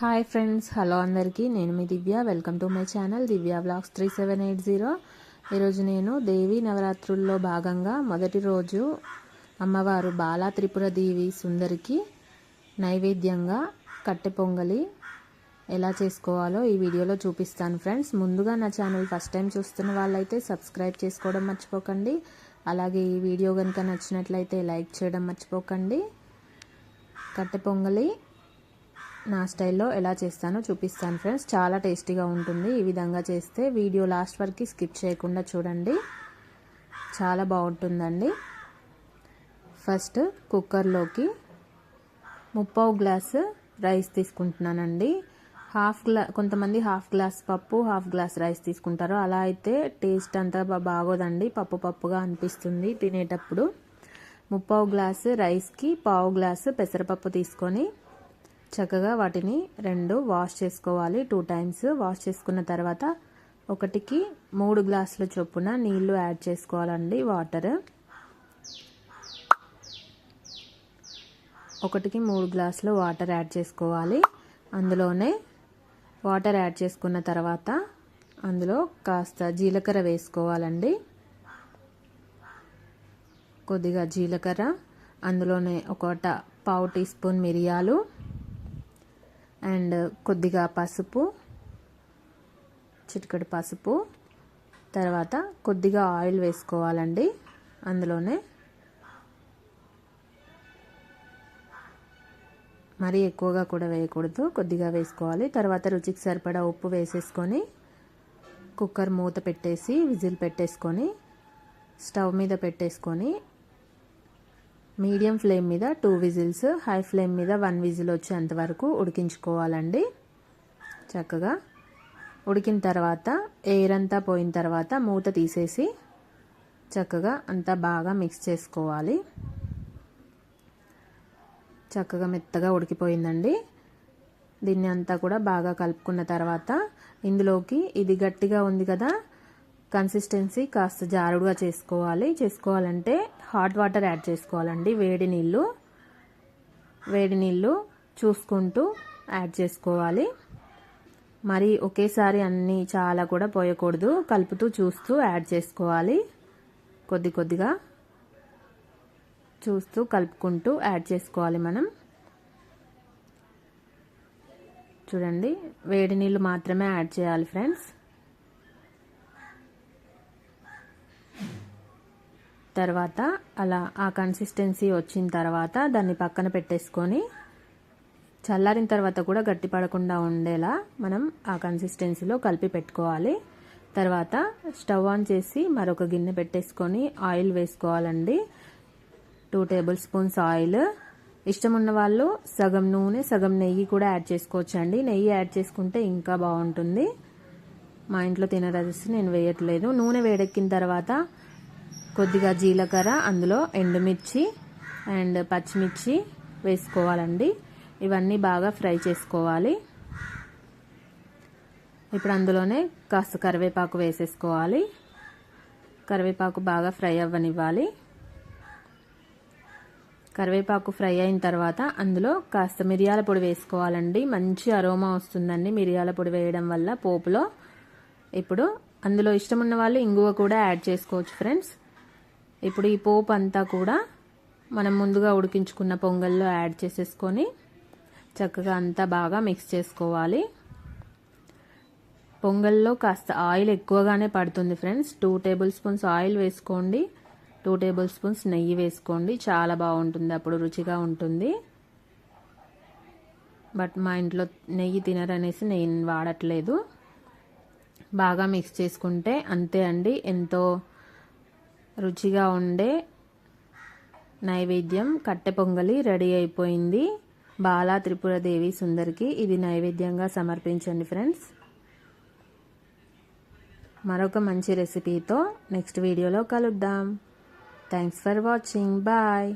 Hi friends hello అందరికీ. నేను మీ Divya. Welcome to my channel Divya blogs three seven eight zero ఈరోజు నేను దేవి నవరాత్రుల్లో భాగంగా మొదటి రోజు అమ్మవారు బాలా త్రిపుర దేవి సుందరికి నైవేద్యంగా కట్టె పొంగలి ఎలా చేసుకోవాలో ఈ వీడియోలో చూపిస్తాను ఫ్రెండ్స్ ముందుగా నా ఛానల్ ఫస్ట్ టైం చూస్తున్న వాళ్ళైతే సబ్స్క్రైబ్ చేసుకోవడం మర్చిపోకండి. అలాగే ఈ వీడియో కనుక నచ్చినట్లయితే లైక్ చేయడం మర్చిపోకండి. కట్టె పొంగలి నా స్టైల్లో ఎలా చేస్తానో చూపిస్తాను ఫ్రెండ్స్. చాలా టేస్టీగా ఉంటుంది. ఈ విధంగా చేస్తే వీడియో లాస్ట్ వరకు స్కిప్ చేయకుండా చూడండి. చాలా బాగుంటుందండి. ఫస్ట్ కుక్కర్లోకి ముప్పావు గ్లాసు రైస్ తీసుకుంటున్నానండి. హాఫ్ గ్లా కొంతమంది హాఫ్ గ్లాస్ పప్పు హాఫ్ గ్లాస్ రైస్ తీసుకుంటారు. అలా అయితే టేస్ట్ అంతా బాగోదండి. పప్పు పప్పుగా అనిపిస్తుంది తినేటప్పుడు. ముప్పావు గ్లాసు రైస్కి పావు గ్లాసు పెసరపప్పు తీసుకొని చక్కగా వాటిని రెండు వాష్ చేసుకోవాలి. టూ టైమ్స్ వాష్ చేసుకున్న తర్వాత ఒకటికి మూడు గ్లాసుల చొప్పున నీళ్ళు యాడ్ చేసుకోవాలండి వాటర్. ఒకటికి మూడు గ్లాసులు వాటర్ యాడ్ చేసుకోవాలి. అందులోనే వాటర్ యాడ్ చేసుకున్న తర్వాత అందులో కాస్త జీలకర్ర వేసుకోవాలండి. కొద్దిగా జీలకర్ర అందులోనే ఒక పావు టీ స్పూన్ మిరియాలు అండ్ కొద్దిగా పసుపు చిటికడి పసుపు తర్వాత కొద్దిగా ఆయిల్ వేసుకోవాలండి. అందులోనే మరీ ఎక్కువగా కూడా వేయకూడదు కొద్దిగా వేసుకోవాలి. తర్వాత రుచికి సరిపడా ఉప్పు వేసేసుకొని కుక్కర్ మూత పెట్టేసి విజిల్ పెట్టేసుకొని స్టవ్ మీద పెట్టేసుకొని మీడియం ఫ్లేమ్ మీద టూ విజిల్స్ హై ఫ్లేమ్ మీద వన్ విజిల్ వచ్చేంత వరకు ఉడికించుకోవాలండి. చక్కగా ఉడికిన తర్వాత ఎయిర్ అంతా పోయిన తర్వాత మూత తీసేసి చక్కగా అంతా బాగా మిక్స్ చేసుకోవాలి. చక్కగా మెత్తగా ఉడికిపోయిందండి. దీన్ని అంతా కూడా బాగా కలుపుకున్న తర్వాత ఇందులోకి ఇది గట్టిగా ఉంది కదా కన్సిస్టెన్సీ కాస్త జారుడుగా చేసుకోవాలి. చేసుకోవాలంటే హాట్ వాటర్ యాడ్ చేసుకోవాలండి. వేడి నీళ్ళు వేడి నీళ్ళు చూసుకుంటూ యాడ్ చేసుకోవాలి. మరి ఒకేసారి అన్నీ చాలా కూడా పోయకూడదు. కలుపుతూ చూస్తూ యాడ్ చేసుకోవాలి. కొద్ది కొద్దిగా చూస్తూ కలుపుకుంటూ యాడ్ చేసుకోవాలి మనం. చూడండి వేడి నీళ్ళు మాత్రమే యాడ్ చేయాలి ఫ్రెండ్స్. తర్వాత అలా ఆ కన్సిస్టెన్సీ వచ్చిన తర్వాత దాన్ని పక్కన పెట్టేసుకొని చల్లారిన తర్వాత కూడా గట్టి పడకుండా ఉండేలా మనం ఆ కన్సిస్టెన్సీలో కలిపి పెట్టుకోవాలి. తర్వాత స్టవ్ ఆన్ చేసి మరొక గిన్నె పెట్టేసుకొని ఆయిల్ వేసుకోవాలండి. Two tablespoons oil. ఇష్టం ఉన్న వాళ్ళు సగం నూనె సగం నెయ్యి కూడా యాడ్ చేసుకోవచ్చండి. నెయ్యి యాడ్ చేసుకుంటే ఇంకా బాగుంటుంది. మా ఇంట్లో తినరసి నేను వేయట్లేదు. నూనె వేడెక్కిన తర్వాత కొద్దిగా జీలకర్ర అందులో ఎండుమిర్చి అండ్ పచ్చిమిర్చి వేసుకోవాలండి. ఇవన్నీ బాగా ఫ్రై చేసుకోవాలి. ఇప్పుడు అందులోనే కాస్త కరివేపాకు వేసేసుకోవాలి. కరివేపాకు బాగా ఫ్రై అవ్వనివ్వాలి. కరివేపాకు ఫ్రై అయిన తర్వాత అందులో కాస్త మిరియాల పొడి వేసుకోవాలండి. మంచి అరోమా వస్తుందండి మిరియాల పొడి వేయడం వల్ల పోపులో. ఇప్పుడు అందులో ఇష్టం ఉన్న వాళ్ళు ఇంగువ కూడా యాడ్ చేసుకోవచ్చు ఫ్రెండ్స్. ఇప్పుడు ఈ పోపు అంతా కూడా మనం ముందుగా ఉడికించుకున్న పొంగల్లో యాడ్ చేసేసుకొని చక్కగా అంతా బాగా మిక్స్ చేసుకోవాలి. పొంగల్లో కాస్త ఆయిల్ ఎక్కువగానే పడుతుంది friends. Two tablespoons oil వేసుకోండి. టూ టేబుల్ స్పూన్స్ నెయ్యి వేసుకోండి. చాలా బాగుంటుంది. అప్పుడు రుచిగా ఉంటుంది. బట్ మా ఇంట్లో నెయ్యి తినరనేసి నేను వాడట్లేదు. బాగా మిక్స్ చేసుకుంటే అంతే అండి. ఎంతో రుచిగా ఉండే నైవేద్యం కట్టె పొంగలి రెడీ అయిపోయింది. బాలా త్రిపురదేవి సుందరికి ఇది నైవేద్యంగా సమర్పించండి ఫ్రెండ్స్. మరొక మంచి రెసిపీతో నెక్స్ట్ వీడియోలో కలుద్దాం. Thanks for watching bye